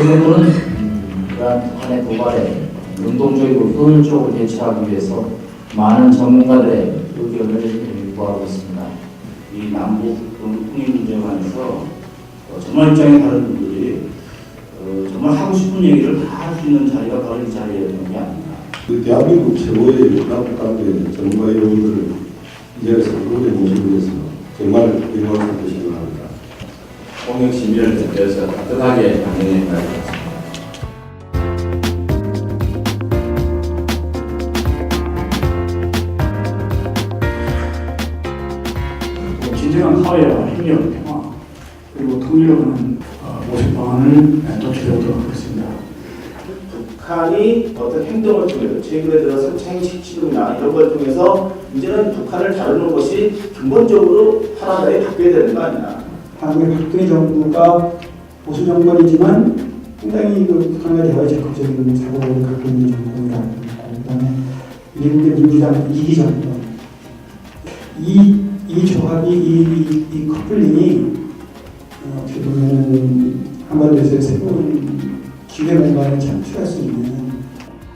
그러한 북한의 도발에 능동적이고 효율적으로 대처하기 위해서 많은 전문가들의 의견을 구하고 있습니다. 이 남북 통일 문제에 관해서 어, 정말 입장이 다른 분들이 어, 정말 하고 싶은 얘기를 다 할 수 있는 자리가 바로 이 자리였던 게 아닌가. 그 대한민국 최고의 남북관계 전문가 여러분들을 이 자리에서 그분에 모시기 위해서 정말 영광스럽게 생각 통역 시민을 대표해서 따뜻하게 강연해 말겠습니다. 진정한 사회와 협력, 평화, 그리고 통일하는 어, 모색 방안을 도출해보도록 하겠습니다. 북한이 어떤 행동을 통해서 최근에 들어서 창의식 지금이나 이런 걸 통해서 이제는 북한을 다루는 것이 근본적으로 파라다임이 바뀌어야 되는 거 아니냐. 한국의 박근혜 정부가 보수 정권이지만 상당히 그 북한에 대하여 적극적인 사고를 갖고 있는 정권이라고 봅니다. 그다음에 미국의 민주당 이기 정권 이, 이 조합이 이, 이, 이 커플링이 어, 어떻게 보면 한반도에서 새로운 기회 공간을 창출할 수 있는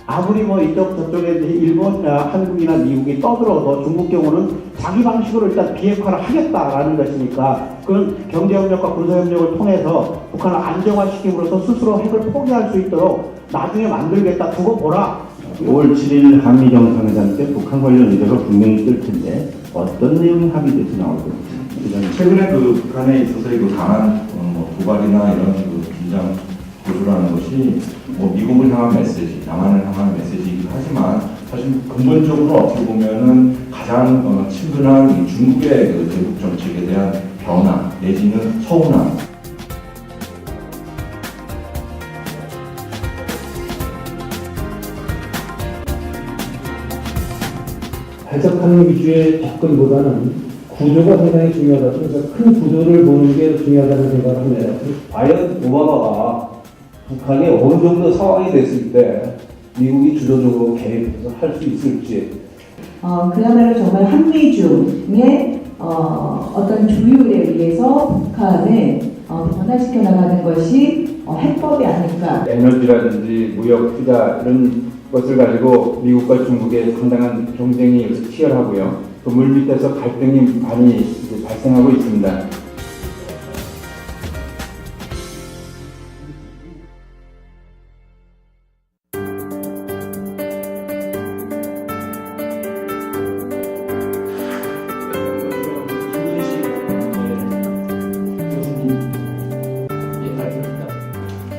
아무리 뭐 이쪽 저쪽에 일본이나 한국이나 미국이 떠들어도 중국 경우는 자기 방식으로 일단 비핵화를 하겠다라는 것이니까 그건 경제협력과 군사협력을 통해서 북한을 안정화시킴으로써 스스로 핵을 포기할 수 있도록 나중에 만들겠다 두고 보라 5월 7일 한미 정상회담 때 북한 관련 의제가 분명히 뜰 텐데 어떤 내용이 합의돼서 나올 겁니까? 최근에 그 북한에 있어서의 그 강한 어, 뭐 도발이나 이런 그 긴장 고조라는 것이 뭐 미국을 향한 메시지, 남한을 향한 메시지이기도 하지만 사실 근본적으로 어떻게 보면은 가장 어, 친근한 이 중국의 그 대북 정책에 대한 변화 내지는 서운함 해석하는 위주의 접근보다는 구조가 상당히 중요하다. 그래서 큰 구조를 보는 게 중요하다는 생각을 합니다. 과연 오바마가 북한이 어느 정도 상황이 됐을 때 미국이 주도적으로 개입해서 할 수 있을지 어, 그야말로 정말 한미중의 어, 어떤 조율에 의해서 북한을 어, 변화시켜 나가는 것이 어, 해법이 아닐까. 에너지라든지 무역 투자 이런 것을 가지고 미국과 중국의 상당한 경쟁이 여기서 치열하고요. 그 물 밑에서 갈등이 많이 발생하고 있습니다.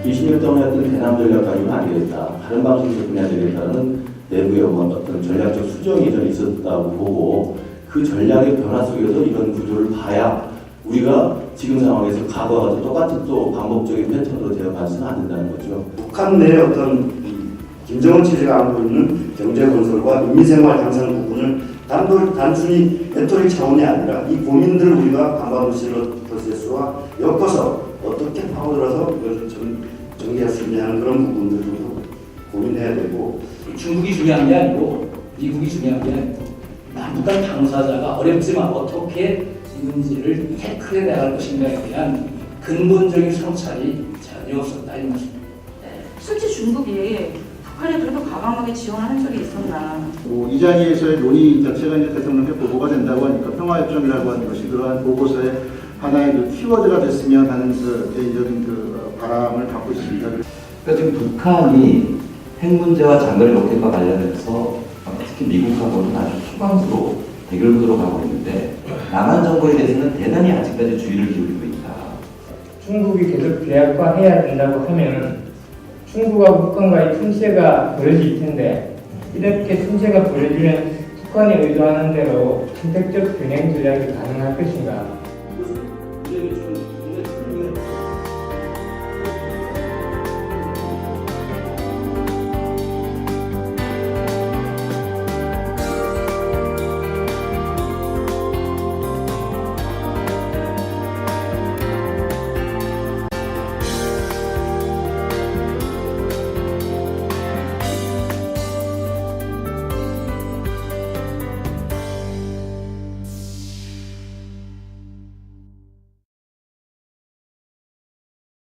20년 동안 했던 대남 전략 가지고는 안 되겠다. 다른 방식으로 접근해야 되겠다는 내부의 뭐 어떤 전략적 수정이 좀 있었다고 보고 그 전략의 변화 속에서 이런 구조를 봐야 우리가 지금 상황에서 과거와 같은 똑같은 또 반복적인 패턴으로 되어 가서는 안 된다는 거죠. 북한 내 어떤 김정은 체제가 안고 있는 경제 건설과 인민생활 향상 부분을 단돌, 단순히 레토릭 차원이 아니라 이 고민들을 우리가 반반도시로 프로세스와 엮어서 어떻게 파고들어서 이것을 정, 정리할 수 있냐는 그런 부분들도 고민해야 되고 중국이 중요한 게 아니고 미국이 중요한 게 아니고 남북한 당사자가 어렵지만 어떻게 이 문제를 태클해 나갈 것인가에 대한 근본적인 성찰이 전혀 없었다 이 말입니다. 실제 중국이 북한에 그래도 과감하게 지원하는 적이 있었나. 뭐 이 자리에서의 논의 자체가 이제 대통령께 보고가 된다고 하니까 평화협정이라고 하는 것이 그러한 보고서의 하나의 그 키워드가 됐으면 하는 그 개인적인 그 어, 바람을 갖고 있습니다. 그러니까 지금 북한이 핵 문제와 장거리 로켓과 관련해서 어, 특히 미국하고는 아주 초강수로 대결 구도로 가고 있는데 남한 정부에 대해서는 대단히 아직까지 주의를 기울이고 있다. 중국이 계속 비핵화해야 된다고 하면은 중국하고 북한과의 틈새가 벌어질 텐데 이렇게 틈새가 벌어지면 북한이 의도하는 대로 선택적 병행 전략이 가능할 것인가?